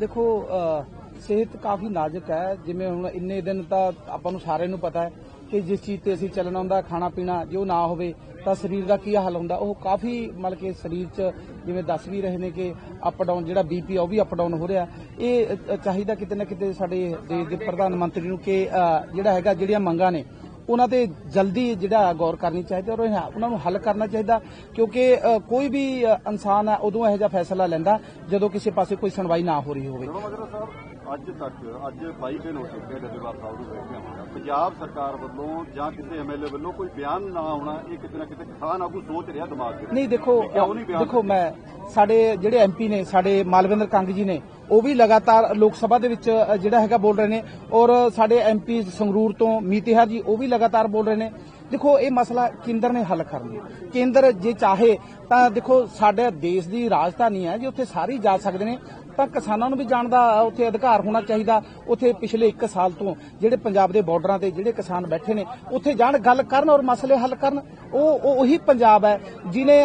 ਦੇਖੋ ਸਿਹਤ ਕਾਫੀ ਨਾਜ਼ੁਕ ਹੈ। ਜਿਵੇਂ ਹੁਣ ਇੰਨੇ ਦਿਨ ਤਾਂ ਆਪਾਂ ਨੂੰ ਸਾਰਿਆਂ ਨੂੰ ਪਤਾ ਹੈ ਕਿ ਜਿਸ ਚੀਜ਼ ਤੇ ਅਸੀਂ ਚੱਲਣਾ ਹੁੰਦਾ, ਖਾਣਾ ਪੀਣਾ ਜੋ ਨਾ ਹੋਵੇ, ਤਾਂ ਸਰੀਰ ਦਾ ਕੀ ਹਾਲ ਹੁੰਦਾ। ਉਹ ਕਾਫੀ ਮਤਲਬ ਕਿ ਸਰੀਰ 'ਚ ਜਿਵੇਂ ਦੱਸ ਵੀ ਰਹੇ ਨੇ ਕਿ ਅਪ ਡਾਊਨ ਜਿਹੜਾ ਬੀਪੀ ਆ, ਉਹ ਵੀ ਅਪ ਡਾਊਨ ਹੋ ਰਿਹਾ। ਇਹ ਚਾਹੀਦਾ ਕਿਤੇ ਨਾ ਕਿਤੇ ਸਾਡੇ ਦੇਸ਼ ਦੇ ਪ੍ਰਧਾਨ ਮੰਤਰੀ ਨੂੰ ਕਿ ਜਿਹੜਾ ਹੈਗਾ, ਜਿਹੜੀਆਂ ਮੰਗਾਂ ਨੇ ਉਹਨਾਂ ਤੇ ਜਲਦੀ ਜਿਹੜਾ ਗੌਰ ਕਰਨੀ ਚਾਹੀਦੀ ਔਰ ਉਹਨਾਂ ਨੂੰ ਹੱਲ ਕਰਨਾ ਚਾਹੀਦਾ ਕਿਉਂਕਿ ਕੋਈ ਵੀ ਇਨਸਾਨ ਹੈ ਉਦੋਂ ਇਹੋ ਜਿਹਾ ਫੈਸਲਾ ਲੈਂਦਾ ਜਦੋਂ ਕਿਸੇ ਪਾਸੇ ਕੋਈ ਸੁਣਵਾਈ ਨਾ ਹੋ ਰਹੀ ਹੋਵੇ ਅੱਜ ਤੱਕ ਅੱਜ 22 ਦਿਨ ਹੋ ਚੁੱਕੇ ਆ ਡੱਲੇਵਾਲ ਸਾਹਿਬ ਨੂੰ ਬੈਠਿਆਂ ਪੰਜਾਬ ਸਰਕਾਰ ਵੱਲੋਂ ਜਾਂ ਕਿਸੇ ਐਮਐਲਏ ਵੱਲੋਂ ਕੋਈ ਬਿਆਨ ਨਾ ਆਉਣਾ ਇਹ ਕਿਤੇ ਨਾ ਕਿਤੇ ਕਿਸਾਨ ਆਗੂ ਸੋਚ ਰਿਹਾ ਦਿਮਾਗ ਦੇ। ਨਹੀਂ ਦੇਖੋ ਦੇਖੋ ਮੈਂ ਸਾਡੇ ਜਿਹੜੇ ਐਮਪੀ ਨੇ ਸਾਡੇ ਮਾਲਵਿੰਦਰ ਕੰਗ ਜੀ ਨੇ ਉਹ ਵੀ ਲਗਾਤਾਰ ਲੋਕ ਸਭਾ ਦੇ ਵਿੱਚ ਜਿਹੜਾ ਹੈਗਾ ਬੋਲ ਰਹੇ ਨੇ। ਔਰ ਸਾਡੇ ਐਮਪੀ ਸੰਗਰੂਰ ਤੋਂ ਮੀਤਿਹਾ ਜੀ, ਉਹ ਵੀ ਲਗਾਤਾਰ ਬੋਲ ਰਹੇ ਨੇ। ਦੇਖੋ, ਇਹ ਮਸਲਾ ਕੇਂਦਰ ਨੇ ਹੱਲ ਕਰਨਾ ਕੇਂਦਰ ਜੇ ਚਾਹੇ, ਤਾਂ ਦੇਖੋ, ਸਾਡੇ ਦੇਸ਼ ਦੀ ਰਾਜਧਾਨੀ ਹੈ, ਜੇ ਉੱਥੇ ਸਾਰੇ ਜਾ ਸਕਦੇ ਨੇ। ਤਾਂ ਕਿਸਾਨਾਂ ਨੂੰ ਵੀ ਜਾਣ ਦਾ ਉੱਥੇ ਅਧਿਕਾਰ ਹੋਣਾ ਚਾਹੀਦਾ ਉੱਥੇ ਪਿਛਲੇ 1 ਸਾਲ ਤੋਂ। ਜਿਹੜੇ ਪੰਜਾਬ ਦੇ ਬਾਰਡਰਾਂ ਤੇ ਜਿਹੜੇ ਕਿਸਾਨ ਬੈਠੇ ਨੇ, ਉੱਥੇ ਜਾਣ, ਗੱਲ ਕਰਨ ਔਰ ਮਸਲੇ ਹੱਲ ਕਰਨ। ਉਹ, ਉਹੀ ਪੰਜਾਬ ਹੈ ਜਿਨੇ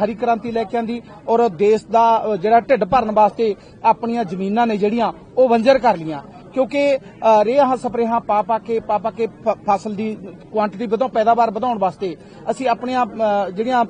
ਹਰੀ ਕ੍ਰਾਂਤੀ ਲੈ ਕੇ ਆਂਦੀ ਔਰ ਦੇਸ਼ ਦਾ ਜਿਹੜਾ ਢਿੱਡ ਭਰਨ ਵਾਸਤੇ ਆਪਣੀਆਂ ਜ਼ਮੀਨਾਂ ਨੇ ਜਿਹੜੀਆਂ, ਉਹ ਵੰਜਰ ਕਰ ਲੀਆਂ ਕਿਉਂਕਿ ਰੇਹਾਂ, ਸਪਰੇਹਾਂ ਪਾ ਪਾ ਕੇ, ਪਾ ਪਾ ਕੇ ਫਸਲ ਦੀ ਕੁਆਂਟੀਟੀ ਵਧਾਉਣ, ਪੈਦਾਵਾਰ ਵਧਾਉਣ ਵਾਸਤੇ ਅਸੀਂ ਆਪਣੀਆਂ ਜਿਹੜੀਆਂ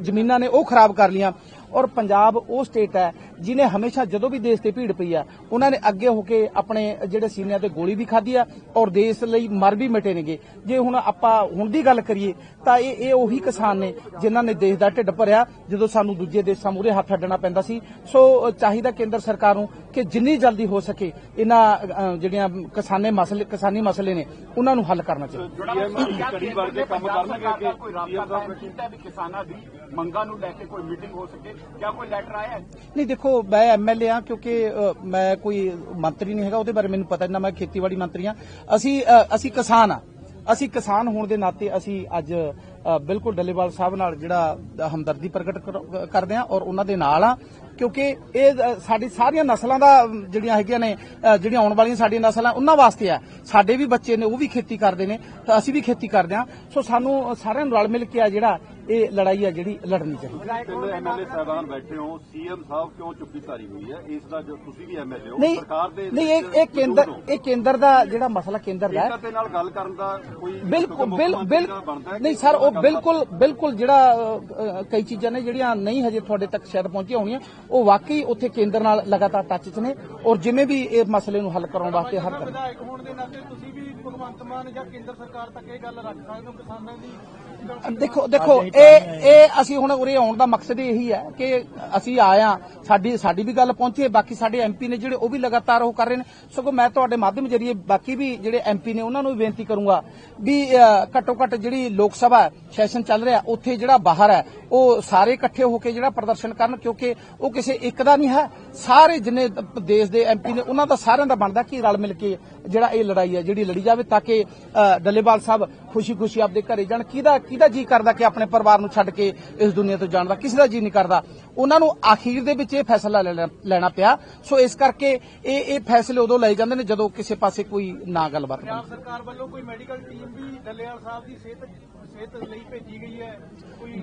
ਜ਼ਮੀਨਾਂ ਨੇ ਉਹ ਖਰਾਬ ਕਰ ਲੀਆਂ ਔਰ ਪੰਜਾਬ ਉਹ ਸਟੇਟ ਹੈ ਜਿਨੇ ਹਮੇਸ਼ਾ ਜਦੋਂ ਵੀ ਦੇਸ਼ ਤੇ ਭੀੜ ਪਈ ਆ ਉਹਨਾਂ ਨੇ ਅੱਗੇ ਹੋ ਕੇ ਆਪਣੇ ਜਿਹੜੇ ਸੀਨਿਆਂ ਤੇ ਗੋਲੀ ਵੀ ਖਾਧੀ ਆ ਔਰ ਦੇਸ਼ ਲਈ ਮਰ ਵੀ ਮਿਟੇ ਨੇਗੇ। ਜੇ ਹੁਣ ਆਪਾਂ ਹੁਣ ਦੀ ਗੱਲ ਕਰੀਏ ਤਾਂ ਇਹ ਇਹ ਉਹੀ ਕਿਸਾਨ ਨੇ ਜਿਨ੍ਹਾਂ ਨੇ ਦੇਸ਼ ਦਾ ਢਿੱਡ ਭਰਿਆ ਜਦੋਂ ਸਾਨੂੰ ਦੂਜੇ ਦੇਸ਼ਾਂ ਮੂਹਰੇ ਹੱਥ ਅੱਡਣਾ ਪੈਂਦਾ ਸੀ। ਸੋ ਚਾਹੀਦਾ ਕੇਂਦਰ ਸਰਕਾਰ ਨੂੰ ਕਿ ਜਿੰਨੀ ਜਲਦੀ ਹੋ ਸਕੇ ਇਹਨਾਂ ਜਿਹੜੀਆਂ ਕਿਸਾਨੇ ਮਸਲੇ ਕਿਸਾਨੀ ਮਸਲੇ ਨੇ ਉਹਨਾਂ ਨੂੰ ਹੱਲ ਕਰਨਾ ਚਾਹੀਦਾ। ਕੜੀ ਵਰਗੇ ਕੰਮ ਕਰਨਗੇ ਕਿ ਕੋਈ CM ਰਾਬਤਾ ਸਾਹਿਬ ਕਾਇਮ ਕੀਤਾ ਵੀ ਕਿਸਾਨਾਂ ਦੀ ਮੰਗਾਂ ਨੂੰ ਲੈ ਕੇ ਕੋਈ ਮੀਟਿੰਗ ਹੋ ਸਕੇ ਕਿਆ ਕੋਈ ਲੈਟਰ ਆਇਆ? ਹੈ ਨਹੀਂ ਦੇਖੋ ਮੈਂ ਐਮਐਲਏ ਆ ਕਿਉਂਕਿ ਮੈਂ ਕੋਈ ਮੰਤਰੀ ਨਹੀਂ ਹੈਗਾ ਉਹਦੇ ਬਾਰੇ ਮੈਨੂੰ ਪਤਾ ਨਹੀਂ ਮੈਂ ਖੇਤੀਬਾੜੀ ਮੰਤਰੀ ਆ ਅਸੀਂ ਅਸੀਂ ਕਿਸਾਨ ਆ ਅਸੀਂ ਕਿਸਾਨ ਹੋਣ ਦੇ ਨਾਤੇ ਅਸੀਂ ਅੱਜ ਬਿਲਕੁਲ ਡੱਲੇਵਾਲ ਸਾਹਿਬ ਨਾਲ ਜਿਹੜਾ ਹਮਦਰਦੀ ਪ੍ਰਗਟ ਕਰਦੇ ਆ ਔਰ ਉਹਨਾਂ ਦੇ ਨਾਲ ਆ ਕਿਉਂਕਿ ਇਹ ਸਾਡੀ ਸਾਰੀਆਂ ਨਸਲਾਂ ਦਾ ਜਿਹੜੀਆਂ ਹੈਗੀਆਂ ਨੇ ਜਿਹੜੀਆਂ ਆਉਣ ਵਾਲੀਆਂ ਸਾਡੀਆਂ ਨਸਲਾਂ, ਉਹਨਾਂ ਵਾਸਤੇ ਆ ਸਾਡੇ ਵੀ ਬੱਚੇ ਨੇ, ਉਹ ਵੀ ਖੇਤੀ ਕਰਦੇ ਨੇ, ਤਾਂ ਅਸੀਂ ਵੀ ਖੇਤੀ ਕਰਦੇ ਆ ਸੋ ਸਾਨੂੰ ਸਾਰਿਆਂ ਨੂੰ ਰਲ ਮਿਲ ਕੇ ਆ ਜਿਹੜਾ ਇਹ ਲੜਾਈ ਆ ਜਿਹੜੀ ਲੜਨੀ ਚਾਹੀਦੀ। ਤਿੰਨ ਐਮਐਲਏ ਸਾਹਿਬਾਨ ਬੈਠੇ ਹੋ ਸੀਐਮ ਸਾਹਿਬ ਕਿਉਂ ਚੁੱਪੀ ਧਾਰੀ ਹੋਈ ਹੈ? ਇਸ ਦਾ ਜੋ ਤੁਸੀਂ ਵੀ ਐਮਐਲਏ ਹੋ ਨਹੀਂ ਸਰਕਾਰ ਦੇ ਨਹੀਂ ਇਹ ਇਹ ਕੇਂਦਰ ਇਹ ਕੇਂਦਰ ਦਾ ਜਿਹੜਾ ਮਸਲਾ ਕੇਂਦਰ ਦਾ ਹੈ। ਕੇਂਦਰ ਦੇ ਨਾਲ ਗੱਲ ਕਰਨ ਦਾ ਕੋਈ ਬਿਲਕੁਲ ਮੁੱਖ ਬਿਲ ਮੰਤਰੀ ਬਿਲ ਦਾ ਬਣਦਾ ਹੈ ਕਿ ਨਹੀਂ ਸਰ ਉਹ ਬਿਲਕੁਲ ਬਿਲਕੁਲ ਜਿਹੜਾ ਅ, ਅ, ਕਈ ਚੀਜ਼ਾਂ ਨੇ ਜਿਹੜੀਆਂ ਨਹੀਂ ਹਜੇ ਤੁਹਾਡੇ ਤੱਕ ਸ਼ਾਇਦ ਪਹੁੰਚੀਆਂ ਹੋਣੀਆਂ ਉਹ ਵਾਕਈ ਉੱਥੇ ਕੇਂਦਰ ਨਾਲ ਲਗਾਤਾਰ ਟੱਚ 'ਚ ਨੇ ਔਰ ਜਿਵੇਂ ਵੀ ਇਹ ਮਸਲੇ ਨੂੰ ਹੱਲ ਕਰਾਉਣ ਵਾਸਤੇ ਹਰ ਤਰ੍ਹਾਂ ਵਿਧਾਇਕ ਹੋਣ ਦੇ ਨਾਤੇ ਤੁਸੀਂ ਵੀ ਭਗਵੰਤ ਮਾਨ ਜਾਂ ਕੇਂਦਰ ਸਰਕਾਰ ਤੱਕ ਇਹ ਗੱਲ ਰੱਖ ਸਕਦੇ ਹੋ ਕਿਸਾਨਾਂ ਦੀ ਦੇਖੋ ਦੇਖੋ ਇਹ ਇਹ ਅਸੀਂ ਹੁਣ ਉਰੇ ਆਉਣ ਦਾ ਮਕਸਦ ਇਹੀ ਹੈ ਕਿ ਅਸੀਂ ਆਏ ਆ ਸਾਡੀ ਸਾਡੀ ਵੀ ਗੱਲ ਪਹੁੰਚੀ ਹੈ ਬਾਕੀ ਸਾਡੇ ਐਮਪੀ ਨੇ ਜਿਹੜੇ ਉਹ ਵੀ ਲਗਾਤਾਰ ਉਹ ਕਰ ਰਹੇ ਨੇ। ਸਗੋਂ ਮੈਂ ਤੁਹਾਡੇ ਮਾਧਿਅਮ ਜਰੀਏ ਬਾਕੀ ਵੀ ਜਿਹੜੇ ਐਮਪੀ ਨੇ ਉਹਨਾਂ ਨੂੰ ਵੀ ਬੇਨਤੀ ਕਰੂੰਗਾ ਵੀ ਘੱਟੋ ਘੱਟ ਜਿਹੜੀ ਲੋਕ ਸਭਾ ਸੈਸ਼ਨ ਚੱਲ ਰਿਹਾ ਉੱਥੇ ਜਿਹੜਾ ਬਾਹਰ ਹੈ ਉਹ ਸਾਰੇ ਇਕੱਠੇ ਹੋ ਕੇ ਜਿਹੜਾ ਪ੍ਰਦਰਸ਼ਨ ਕਰਨ ਕਿਉਂਕਿ ਉਹ ਕਿਸੇ ਇੱਕ ਦਾ ਨਹੀਂ ਹੈ। ਸਾਰੇ ਜਿੰਨੇ ਦੇਸ਼ ਦੇ ਐਮਪੀ ਨੇ ਉਹਨਾਂ ਦਾ ਸਾਰਿਆਂ ਦਾ ਬਣਦਾ ਕਿ ਰਲ ਮਿਲ ਕੇ ਜਿਹੜਾ ਇਹ ਲੜਾਈ ਹੈ, ਜਿਹੜੀ ਲੜੀ ਜਾਵੇ ਤਾਂ ਕਿ ਡੱਲੇਵਾਲ ਸਾਹਿਬ ਖੁਸ਼ੀ-ਖੁਸ਼ੀ ਆਪਦੇ ਘਰੇ ਜਾਣ। ਕਿਹਦਾ ਕਿਹਦਾ ਜੀ ਕਰਦਾ ਕਿ ਆਪਣੇ ਪਰਿਵਾਰ ਨੂੰ ਛੱਡ ਕੇ ਇਸ ਦੁਨੀਆ ਤੋਂ ਜਾਣ ਦਾ? ਕਿਸੇ ਦਾ ਜੀ ਨਹੀਂ ਕਰਦਾ। ਉਹਨਾਂ ਨੂੰ ਆਖੀਰ ਦੇ ਵਿੱਚ ਇਹ ਫੈਸਲਾ ਲੈਣਾ ਪਿਆ। ਸੋ ਇਸ ਕਰਕੇ ਇਹ ਇਹ ਫੈਸਲੇ ਉਦੋਂ ਲਏ ਜਾਂਦੇ ਨੇ ਜਦੋਂ ਕਿਸੇ ਪਾਸੇ ਕੋਈ ਨਾ ਗੱਲਬਾਤ ਪੰਜਾਬ ਸਰਕਾਰ ਵੱਲੋਂ ਕੋਈ ਮੈਡੀਕਲ ਟੀਮ ਵੀ ਡੱਲੇਵਾਲ ਸਾਹਿਬ ਦੀ ਸਿਹਤ ਸਿਹਤ ਲਈ ਭੇਜੀ ਗਈ ਹੈ? ਕੋਈ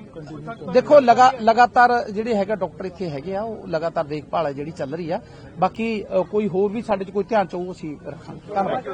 ਦੇਖੋ ਲਗਾ ਲਗਾਤਾਰ ਜਿਹੜੇ ਹੈਗਾ ਡਾਕਟਰ ਇੱਥੇ ਹੈਗੇ ਆ ਉਹ ਲਗਾਤਾਰ ਦੇਖਭਾਲ ਹੈ ਜਿਹੜੀ ਚੱਲ ਰਹੀ ਆ। ਬਾਕੀ ਕੋਈ ਹੋਰ ਵੀ ਸਾਡੇ 'ਚ ਕੋਈ ਧਿਆਨ ਚ ਉਹ ਅਸੀਂ ਰੱਖਾਂਗੇ। ਧੰਨਵਾਦ।